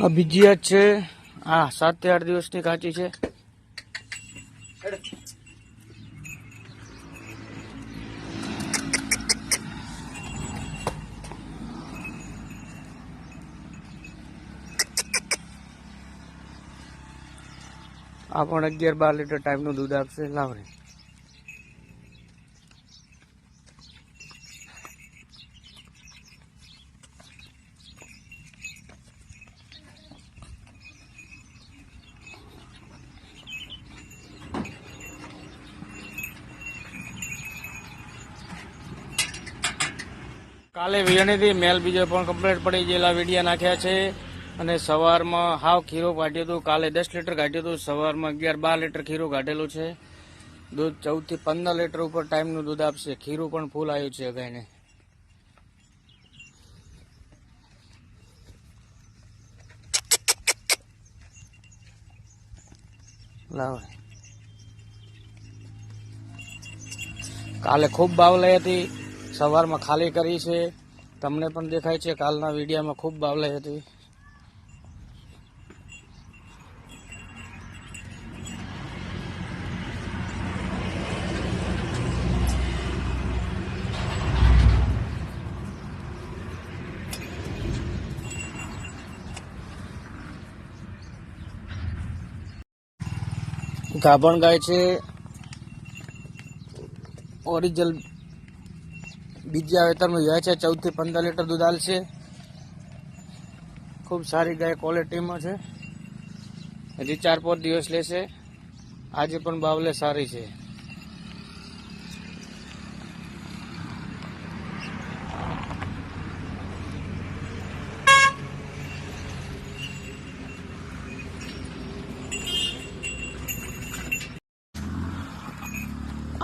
આ બીજી આજ છે. આ સાતથી આઠ દિવસની કાચી છે. આ પણ અગિયાર બાર લીટર ટાઈમનું દૂધ આપશે. લાવરે કાલે વિરણીથી મેલ બીજો પણ કમ્પ્લેટ પડી ગયેલા વીડિયા નાખ્યા છે. અને સવારમાં હાવ ખીરો કાઢ્યું હતું. કાલે દસ લીટર કાઢ્યું હતું. સવારમાં અગિયાર બાર લીટર ખીરું કાઢેલું છે. દૂધ ચૌદથી પંદર લીટર ઉપર ટાઈમનું દૂધ આપશે. ખીરું પણ ફૂલ આવ્યું છે ગાયને લાવે. કાલે ખૂબ બાવ લઈ હતી. સવારમાં ખાલી કરી છે. તમને પણ દેખાય છે કાલના વિડીયામાં ખૂબ બાવલાઈ હતી. ગાભણ ગાય છે. ઓરિજિનલ બીજા વેતરમાં જાય છે, ચૌદથી પંદર લીટર દૂધ આલશે. ખૂબ સારી ગાય ક્વોલિટીમાં છે. હજી ચાર પાંચ દિવસ લેશે. આજે પણ બાવલે સારી છે.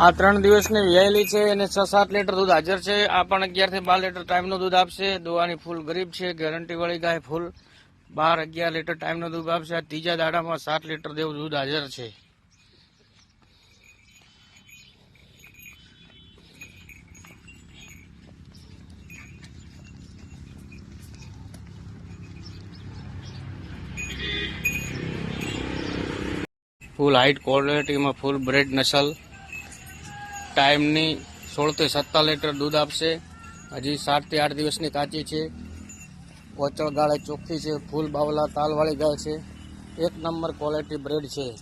આ ત્રણ દિવસની વ્યાયેલી છે અને છ સાત લીટર દૂધ હાજર છે. આ પણ અગિયારથી બાર લીટર ટાઈમનું દૂધ આપશે. દોવાની ફૂલ ગરીબ છે. ગેરંટીવાળી ગાય ફૂલ બાર અગિયાર લીટર ટાઈમનું દૂધ આપશે. આ ત્રીજા દાડામાં સાત લીટર જેવું દૂધ હાજર છે. ફૂલ હાઈટ ક્વોલિટીમાં ફૂલ બ્રેડ નસલ ટાઈમની સોળથી સત્તર લીટર દૂધ આપશે. હજી સાતથી આઠ દિવસની કાચી છે. કોચળ ગાળે ચોખ્ખી છે. ફૂલ બાવલા તાલવાળી ગાય છે. એક નંબર ક્વોલિટી બ્રેડ છે.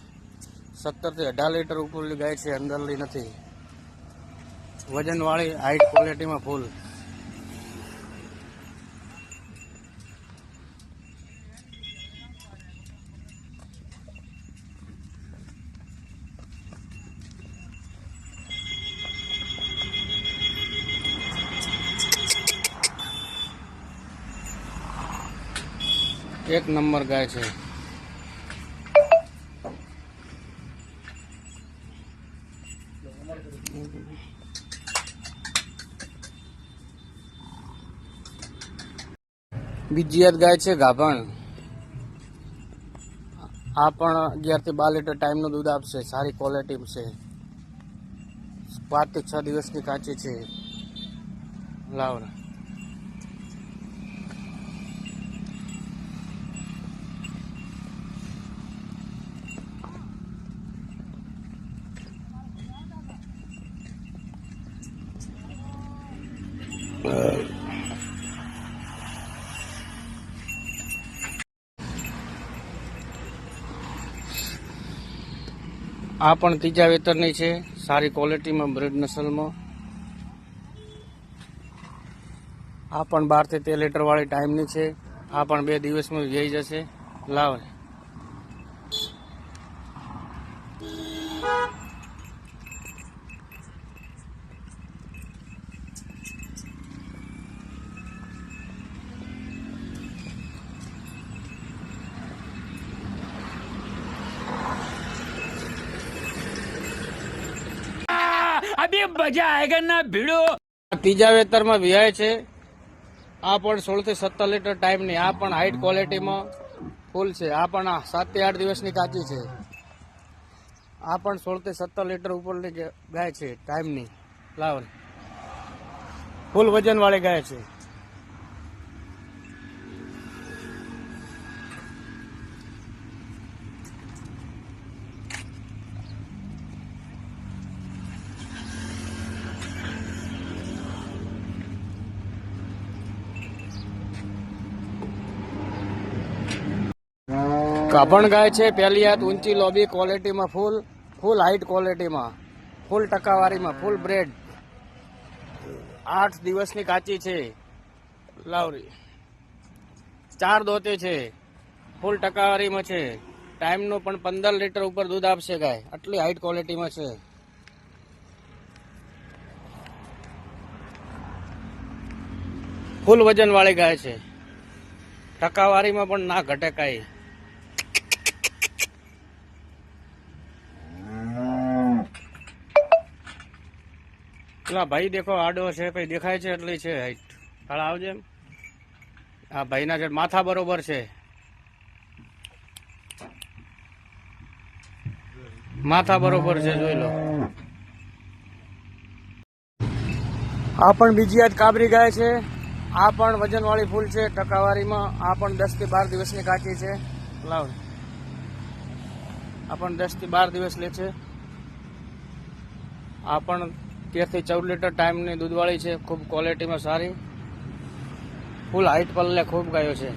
સત્તરથી અઢાર લીટર ઉપરની ગાય છે. અંદરલી નથી. વજનવાળી હાઈટ ક્વોલિટીમાં ફૂલ. એક નંબર ગાય છે. બીજી યાદ ગાય છે ગાભણ. આ પણ અગિયારથી બાર લીટર ટાઈમનું દૂધ આપશે, સારી ક્વોલિટી છે. પાંચથી છ દિવસની કાચી છે. લાવ આ પણ ત્રીજા વેતરની છે. સારી ક્વોલિટીમાં બ્રેડ નસલમાં. આ પણ બારથી તેર લીટરવાળી ટાઈમની છે. આ પણ બે દિવસમાં જઈ જશે. લાવ. अभी मजा आएगा ना भिड़ो આ ત્રીજા વેતરમાં વિહાય છે આ પણ સોળ થી સત્તર લીટર ટાઈમની આ પણ હાઈટ ક્વોલિટીમાં ફૂલ છે આ પણ આ સાત થી આઠ દિવસની કાચી છે આ પણ સોળ થી સત્તર લીટર ઉપરની ગ- ગાય છે ટાઈમની લાવ ફૂલ વજન વાળી ગાય છે ગાભણ ગાય છે, પહેલી હાથ ઊંચી લોબી ક્વોલિટીમાં ફૂલ ફૂલ હાઈટ ક્વોલિટીમાં ફૂલ ટકાવારીમાં ફૂલ બ્રેડ આઠ દિવસની કાચી છે, લાવરી. ચાર દોતે છે ફૂલ ટકાવારીમાં છે. ટાઈમનું પણ પંદર લીટર ઉપર દૂધ આપશે ગાય. આટલી હાઈટ ક્વોલિટીમાં છે. ફૂલ વજનવાળી ગાય છે. ટકાવારીમાં પણ ના ઘટે કાંઈ. પેલા ભાઈ દેખો, આડો છે ભાઈ દેખાય છે એટલી છે હાઈટ હાલ આવજે આ ભાઈના જે માથા બરોબર છે. માથા બરોબર છે, જોઈ લો. આ પણ બીજી યાદ કાબરી ગાય છે. આ પણ વજનવાળી ફૂલ છે, ટકાવારીમાં. આ પણ દસથી બાર દિવસની કાચી છે. લાવ. આ પણ દસથી બાર દિવસ લે છે. આ પણ તેરથી ચૌદ લીટર ટાઈમની દૂધવાળી છે, ખૂબ ક્વોલિટીમાં સારી. ફૂલ હાઈટ પલ્લે ખૂબ ગાયો છે.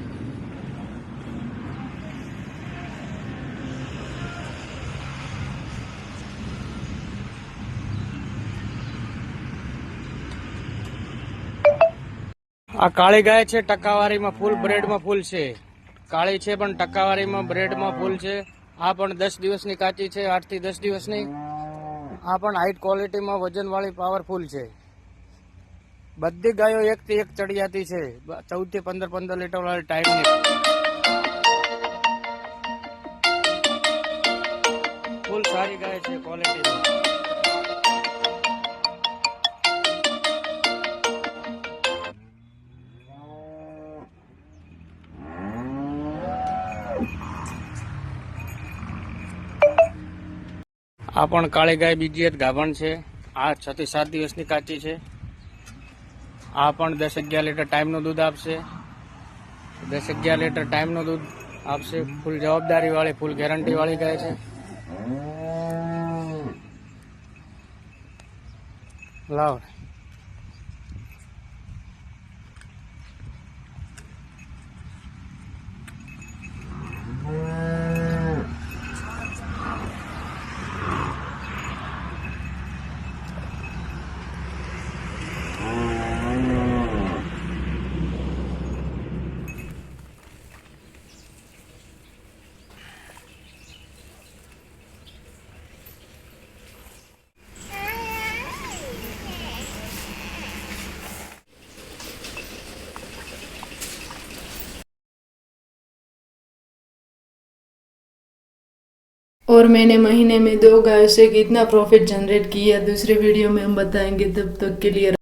આ કાળી ગાય છે, ટકાવારીમાં ફૂલ, બ્રેડમાં ફૂલ છે. કાળી છે, પણ ટકાવારીમાં, બ્રેડમાં ફૂલ છે. આ પણ દસ દિવસની કાચી છે, આઠથી દસ દિવસની. આ પણ હાઈટ ક્વોલિટીમાં વજનવાળી પાવરફુલ છે. બધી ગાયો એક થી એક ચડિયાતી છે. ચૌદથી પંદર પંદર લીટરવાળી ટાઈમની ફૂલ સારી ગાય છે ક્વોલિટીમાં આ પણ કાળી ગાય બીજી એક ગાભણ છે. આ છ થી સાત દિવસની કાચી છે. આ પણ દસ અગિયાર લીટર ટાઈમનું દૂધ આપશે. દસ અગિયાર લીટર ટાઈમનું દૂધ આપશે. ફૂલ જવાબદારીવાળી, ફૂલ ગેરંટીવાળી ગાય છે. લાવ. और मैंने महीने में दो गायों से कितना प्रॉफिट जनरेट किया दूसरे वीडियो में हम बताएंगे तब तक के लिए